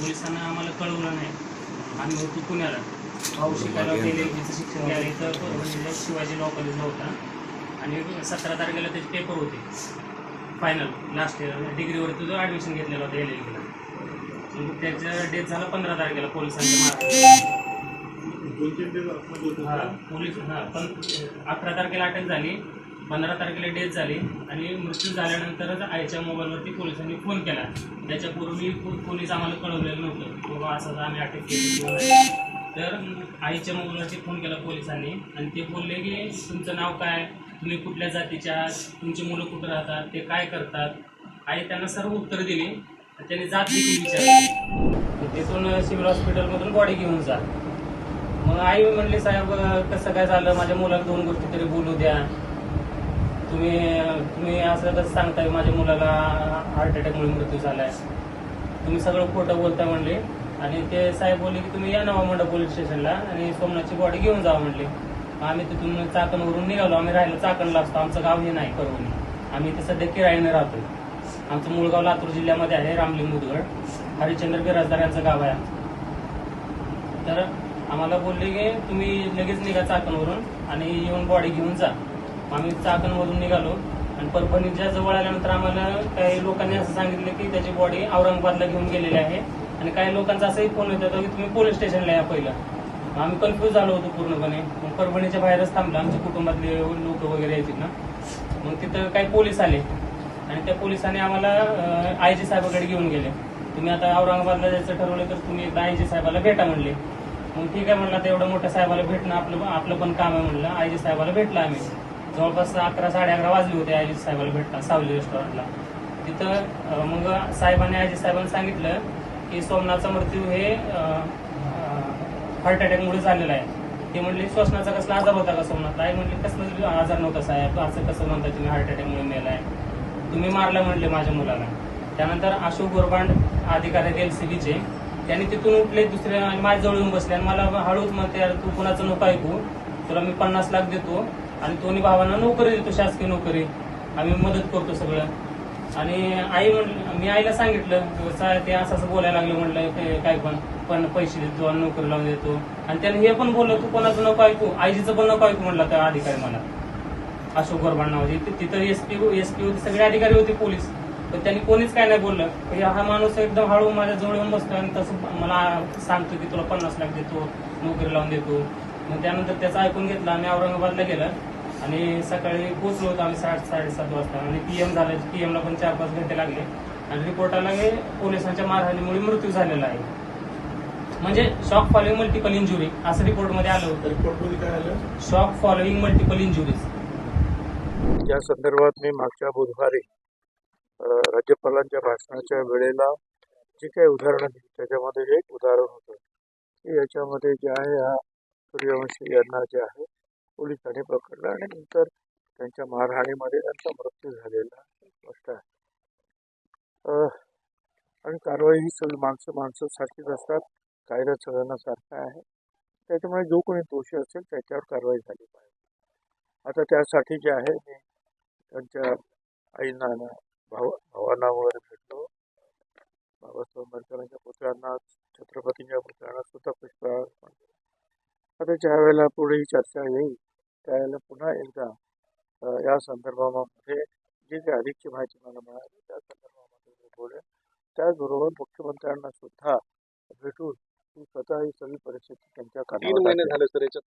पोलिसांना आम्हाला कळवलं नाही. आम्ही होतो पुण्याला. भाऊ शिकायला होते LLB शिक्षण घ्यायला इथं परभणीला शिवाजी लॉ कॉलेजला होता. आणि सतरा तारखेला त्याचे पेपर होते. फायनल लास्ट इयर डिग्रीवर तुझं ॲडमिशन घेतलेलं होतं एल एल बीला मग त्याचं डेट झालं पंधरा तारखेला पोलिसांच्या हा पोलीस हा पण अकरा तारखेला अटक झाली. पंधरा तारखेला डेथ झाली आणि मृत्यू झाल्यानंतरच आईच्या मोबाईलवरती पोलिसांनी फोन केला. त्याच्यापूर्वी पोलीस आम्हाला कळवलेलं नव्हतं. बाबा असं आम्ही अटक केली तर आईच्या मोबाईलवरती फोन केला पोलिसांनी आणि ते बोलले की तुमचं नाव काय? तुम्ही कुठल्या जातीच्या? आहात तुमची मुलं कुठं राहतात? ते काय करतात? आई त्यांना सर्व उत्तर दिली. त्यांनी जात देखील विचारली. तिथून सिव्हिल हॉस्पिटलमधून बॉडी घेऊन जा. मग आई म्हणले साहेब कसं काय झालं? माझ्या मुलाला दोन गोष्टी तरी बोलू द्या. तुम्ही तुम्ही असं कसं सांगताय माझ्या मुलाला हार्ट अटॅकमुळे मृत्यू झालाय. तुम्ही सगळं खोटं बोलता म्हणले. आणि ते साहेब बोलले की तुम्ही या नवा मंडळ पोलीस स्टेशनला आणि सोमनाथची बॉडी घेऊन जावा म्हणले. मग आम्ही तिथून चाकणवरून निघालो. आम्ही राहिलो चाकणला असतो. आमचं गाव हे नाही परवणी आम्ही इथे सध्या किरायाने राहतो आमचं मूळ गाव लातूर जिल्ह्यामध्ये आहे रामलिंग मुदगड. हरिश्चंद्र बिराजदार यांचं गाव आहे आमचं. तर आम्हाला बोलले की तुम्ही लगेच निघा चाकणवरून आणि येऊन बॉडी घेऊन जा. आम्ही चाकणमधून निघालो. आणि परभणीच्या जवळ आल्यानंतर आम्हाला काही लोकांनी असं सांगितलं की त्याची बॉडी औरंगाबादला घेऊन गेलेली आहे. आणि काही लोकांचा असंही फोन येत होता की तुम्ही पोलीस स्टेशनला या पहिला. मग आम्ही कन्फ्यूज झालो होतो पूर्णपणे. मग परभणीच्या बाहेरच थांबलो. आमच्या कुटुंबातले लोक वगैरे यायचे ना. मग तिथं काही पोलीस आले. आणि त्या पोलिसांनी आम्हाला आय जी साहेबाकडे घेऊन गेले. तुम्ही आता औरंगाबादला जायचं ठरवलं तर तुम्ही एकदा आय जी साहेबाला भेटा म्हणले. मग ठीक आहे म्हणलं आता एवढं मोठ्या साहेबाला भेटणं आपलं आपलं पण काम आहे म्हणलं. आय जी साहेबाला भेटलं आम्ही. जवळपास अकरा साडे अकरा वाजले होते आय जी साहेबाला भेटला सावली रेस्टॉरंटला तिथं मग साहेबांनी आय जी साहेबांनी सांगितलं की सोमनाथचा मृत्यू हे हार्ट अटॅकमुळे झालेला आहे. ते म्हणले श्वसनाचा कसला आजार होता का सोमनाथ? आई म्हटले कसला आजार नव्हता साहेब. असं कसं म्हणता तुम्ही हार्ट अटॅकमुळे मेलाय? तुम्ही मारलं म्हणले माझ्या मुलाला. त्यानंतर अशोक गोरबांड अधिकारी आहेत एल सी बीचे. त्यांनी तिथून उठले दुसरे आणि माझ्याजवळ येऊन बसले. आणि मला हळूच म्हणते "यार, तू कुणाचं नको ऐकू. तुला मी पन्नास लाख देतो. आणि दोन्ही भावांना नोकरी देतो शासकीय नोकरी. आम्ही मदत करतो सगळं. आणि आई म्हटलं मी आईला सांगितलं ते असं असं बोलायला लागलं म्हणलं काय पण पण पैसे देतो आणि नोकरी लावून देतो. आणि त्याने हे पण बोललं तू कोणाचं नको ऐकू आईजीचं पण नको ऐकू म्हणलं त्या अधिकारी मला. अशोक गोरबाड नावाचे. तिथं एस पी एस पी होते सगळे अधिकारी होते पोलीस. पण त्यांनी कोणीच काय नाही बोललं. हा माणूस एकदम हळू माझ्या जवळ येऊन बसतो आणि तसं मला सांगतो की तुला पन्नास लाख देतो नोकरी लावून देतो. मग त्यानंतर त्याचं ऐकून घेतलं आम्ही औरंगाबादला गेलं आणि सकाळी पोहोचलो होतो आम्ही साठ साडेसात वाजता आणि पीएम झालं पीएमला पण चार पाच घंटे लागले. आणि रिपोर्ट आला की पोलिसांच्या मारहाणीमुळे मृत्यू झालेला आहे. म्हणजे शॉक फॉलोइंग मल्टिपल इंजुरी असं रिपोर्टमध्ये आलं होतं. रिपोर्टमध्ये काय आलं? शॉक फॉलोइंग मल्टिपल इंजुरीज या संदर्भात मी मागच्या बुधवारी राज्यपालांच्या भाषणाच्या वेळेला जी काही उदाहरणं दिली त्याच्यामध्ये एक उदाहरण होतं. की याच्यामध्ये जे आहे हा सूर्यवंशी यांना जे आहे पोलिसांनी पकडलं आणि नंतर त्यांच्या मारहाणीमध्ये त्यांचा मृत्यू झालेला स्पष्ट आहे. आणि कारवाई ही सगळी माणसं माणसं सारखीच असतात कायदा सगळ्यांना सारखा आहे. त्याच्यामुळे जो कोणी दोषी असेल त्याच्यावर कारवाई झाली पाहिजे. आता त्यासाठी जे आहे मी त्यांच्या आईना भाव भावांना वगैरे भेटलो. बाबासाहेब आंबेडकरांच्या पुतळ्यांना छत्रपतींच्या पुतळ्यांना सुद्धा पुष्पहार आता ज्या वेळेला पुढे ही चर्चा येईल त्यावेळेला पुन्हा एकदा या संदर्भामध्ये जी काही अधिकची माहिती मला मिळाली त्या संदर्भामध्ये मी बोलेन त्याचबरोबर मुख्यमंत्र्यांना सुद्धा भेटून स्वतः ही सगळी परिस्थिती त्यांच्या तीन महिने. झाले सर याच्यात